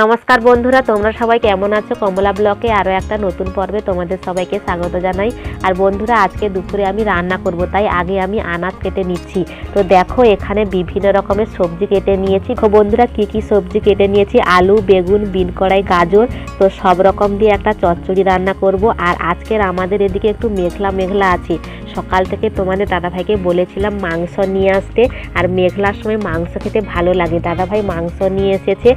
নমস্কার বন্ধুরা, তোমরা সবাই কেমন আছো? কমলা ব্লকে আরও একটা নতুন পর্বে তোমাদের সবাইকে স্বাগত জানাই। আর বন্ধুরা, আজকে দুপুরে আমি রান্না করব, তাই আগে আমি আনাজ কেটে নিচ্ছি। তো দেখো, এখানে বিভিন্ন রকমের সবজি কেটে নিয়েছি। বন্ধুরা, কি কি সবজি কেটে নিয়েছি? আলু, বেগুন, বিন কড়াই, গাজর, তো সব রকম দিয়ে একটা চচ্চড়ি রান্না করব। আর আজকের আমাদের এদিকে একটু মেঘলা মেঘলা আছে। সকাল থেকে তোমাদের দাদাভাইকে বলেছিলাম মাংস নিয়ে আসতে, আর মেঘলার সময় মাংস খেতে ভালো লাগে। দাদাভাই মাংস নিয়ে এসেছে,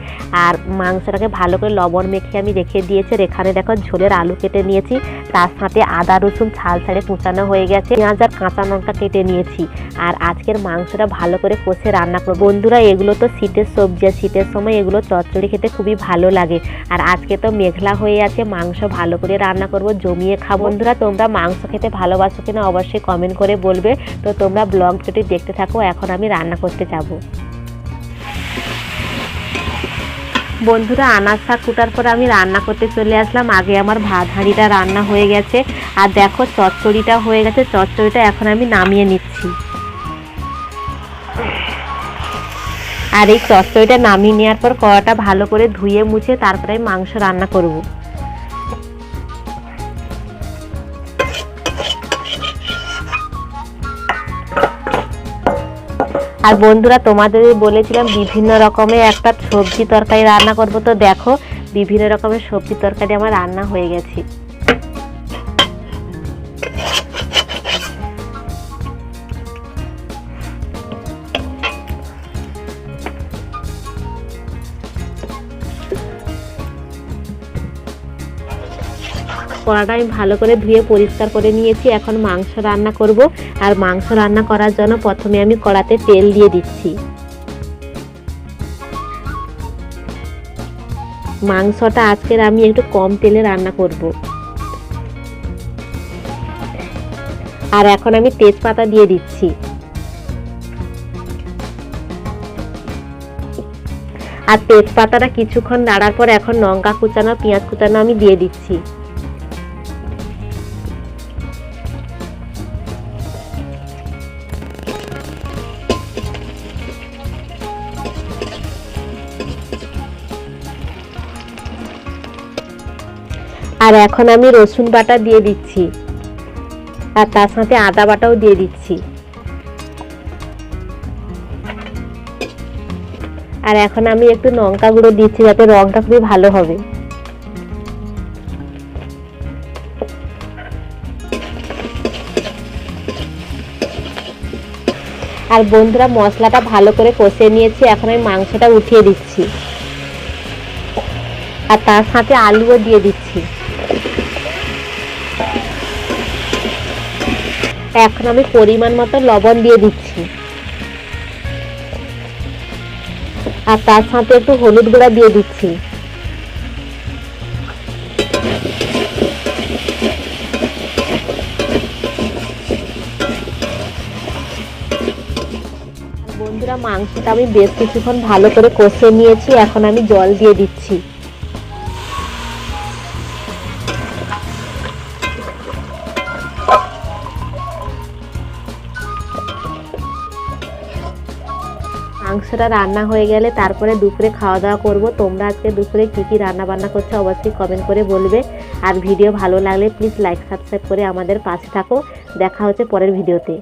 আর মাংসটাকে ভালো করে লবণ মেখে আমি রেখে দিয়েছি এখানে দেখো ঝোলের আলু কেটে নিয়েছি, তার সাথে আদা, রসুন ছাল ছাড়ে কুচানো হয়ে গেছে, পেঁয়াজ আর কাঁচা লঙ্কা কেটে নিয়েছি। আর আজকের মাংসটা ভালো করে কষে রান্না করব। বন্ধুরা, এগুলো তো শীতের সবজি শীতের সময় এগুলো চচ্চড়ি খেতে খুবই ভালো লাগে। আর আজকে তো মেঘলা হয়ে আছে, মাংস ভালো করে রান্না করব, জমিয়ে খাব। বন্ধুরা, তোমরা মাংস খেতে ভালোবাসো কিনা অবশ্যই কমেন্ট করে বলবে। তো তোমরা ব্লগ ভিডিওটি দেখতে থাকো, এখন আমি রান্না করতে যাব। বন্ধুরা, আনাজ শাক কুটার পর আমি রান্না করতে চলে আসলাম। আগে আমার ভাত হাঁড়িটা রান্না হয়ে গেছে। আর দেখো, চচ্চড়িটা হয়ে গেছে। চচ্চড়িটা এখন আমি নামিয়ে নিচ্ছি। আর এই চচ্চড়িটা নামিয়ে নেওয়ার পর কড়াটা ভালো করে ধুয়ে মুছে তারপরে মাংস রান্না করব। আর বন্ধুরা তোমাদের বলেছিলাম বিভিন্ন রকমের একটা সবজি তরকারি রান্না করব। তো দেখো, বিভিন্ন রকমের সবজি তরকারি আমার রান্না হয়ে গেছে। কড়াটা আমি ভালো করে ধুয়ে পরিষ্কার করে নিয়েছি। এখন মাংস রান্না করব। আর মাংস রান্না করার জন্য প্রথমে আমি কড়াতে তেল দিয়ে দিচ্ছি। মাংসটা আজকের আমি একটু কম তেলে রান্না করব। আর এখন আমি তেজপাতা দিয়ে দিচ্ছি। আর তেজপাতাটা কিছুক্ষণ নাড়ার পর এখন লঙ্কা কুচানো, পেঁয়াজ কুচানো আমি দিয়ে দিচ্ছি। আর এখন আমি রসুন বাটা দিয়ে দিচ্ছি। আর তার সাথে আদা বাটাও দিয়ে দিচ্ছি। আর এখন আমি একটু লঙ্কা গুঁড়ো দিচ্ছি যাতে রংটা খুবই ভালো হবে। আর বন্ধুরা, মশলাটা ভালো করে কষে নিয়েছি। এখন আমি মাংসটা উঠিয়ে দিচ্ছি। আর তার সাথে আলুও দিয়ে দিচ্ছি। এখন আমি পরিমাণ মতো লবণ দিয়ে দিচ্ছি। আর তার সাথে একটু হলুদ গুঁড়া দিয়ে দিচ্ছি। বন্ধুরা, মাংসটা আমি বেশ কিছুক্ষণ ভালো করে কষে নিয়েছি, এখন আমি জল দিয়ে দিচ্ছি। মাংসটা রান্না হয়ে গেলে তারপরে দুপুরে খাওয়া দাওয়া করব। তোমরা আজকে দুপুরে কী কী রান্না বান্না করছ অবশ্যই কমেন্ট করে বলবে। আর ভিডিও ভালো লাগলে প্লিজ লাইক সাবস্ক্রাইব করে আমাদের পাশে থাকো। দেখা হচ্ছে পরের ভিডিওতে।